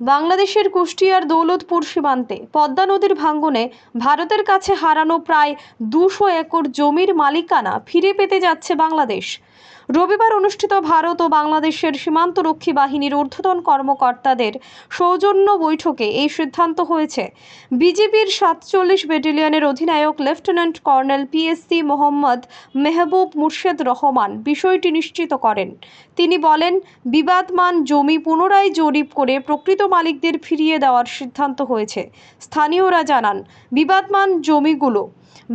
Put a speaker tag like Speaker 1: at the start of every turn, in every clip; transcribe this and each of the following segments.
Speaker 1: বাংলাদেশের কুষ্টিয়ার দৌলতপুর সীমান্তে পদ্মা নদীর ভাঙ্গনে ভারতের কাছে হারানো প্রায় দুশো একর জমির মালিকানা ফিরে পেতে যাচ্ছে বাংলাদেশ। রবিবার অনুষ্ঠিত ভারত ও বাংলাদেশের সীমান্তরক্ষী বাহিনীর ঊর্ধ্বতন কর্মকর্তাদের সৌজন্য বৈঠকে এই সিদ্ধান্ত হয়েছে। বিজেপির সাতচল্লিশ ব্যাটালিয়নের অধিনায়ক lieutenant colonel PSC Mohammad Mehbub Murshed Rahman বিষয়টি নিশ্চিত করেন। তিনি বলেন, বিবাদমান জমি পুনরায় জরিপ করে প্রকৃত মালিকদের ফিরিয়ে দেওয়ার সিদ্ধান্ত হয়েছে। স্থানীয়রা জানান, বিবাদমান জমিগুলো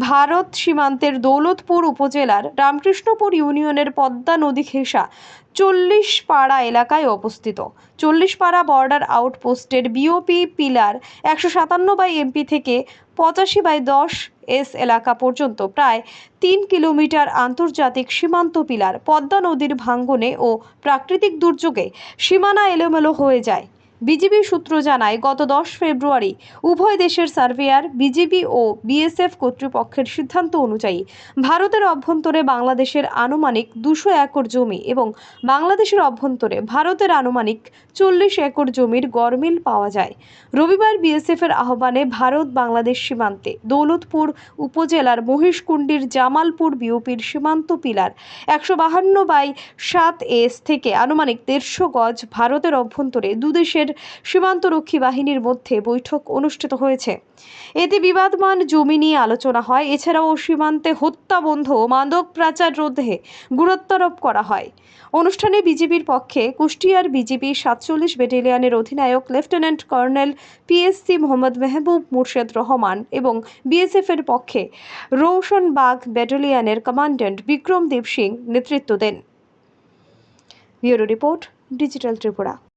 Speaker 1: ভারত সীমান্তের দৌলতপুর উপজেলার রামকৃষ্ণপুর ইউনিয়নের পদ্মা নদী ঘেঁষা চল্লিশ পাড়া এলাকায় অবস্থিত। চল্লিশ পাড়া বর্ডার আউটপোস্টের বিওপি পিলার একশো সাতান্ন বাই এমপি থেকে পঁচাশি বাই দশ এস এলাকা পর্যন্ত প্রায় তিন কিলোমিটার আন্তর্জাতিক সীমান্ত পিলার পদ্মা নদীর ভাঙ্গনে ও প্রাকৃতিক দুর্যোগে সীমানা এলোমেলো হয়ে যায়। বিজিবি সূত্র জানায়, গত দশ ফেব্রুয়ারি উভয় দেশের সার্ভেয়ার, বিজিবি ও বিএসএফ কর্তৃপক্ষের সিদ্ধান্ত অনুযায়ী ভারতের অভ্যন্তরে বাংলাদেশের আনুমানিক দুশো একর জমি এবং বাংলাদেশের অভ্যন্তরে ভারতের আনুমানিক চল্লিশ একর জমির গরমিল পাওয়া যায়। রবিবার বিএসএফের আহ্বানে ভারত বাংলাদেশ সীমান্তে দৌলতপুর উপজেলার মহিষকুণ্ডির জামালপুর বিওপির সীমান্ত পিলার একশো বাহান্ন বাই সাত এস থেকে আনুমানিক দেড়শো গজ ভারতের অভ্যন্তরে দুদেশের সীমান্তরক্ষী বাহিনীর মধ্যে বৈঠক অনুষ্ঠিত হয়েছে। এতে বিবাদমান জমি নিয়ে আলোচনা হয়। এছাড়াও সীমান্তে হত্যা বন্ধ মাদক পাচার রোধে গুরুত্বারোপ করা হয়। অনুষ্ঠানে বিজেপির পক্ষে কুষ্টিয়ার বিজেপি সাতচল্লিশ ব্যাটালিয়নের অধিনায়ক lieutenant colonel PSC Mohammad Mehbub Murshed Rahman এবং বিএসএফ এর পক্ষে রৌশনবাগ ব্যাটালিয়নের কমান্ড্যান্ট বিক্রমদীপ সিং নেতৃত্ব দেন। Bureau report, digital Tripura.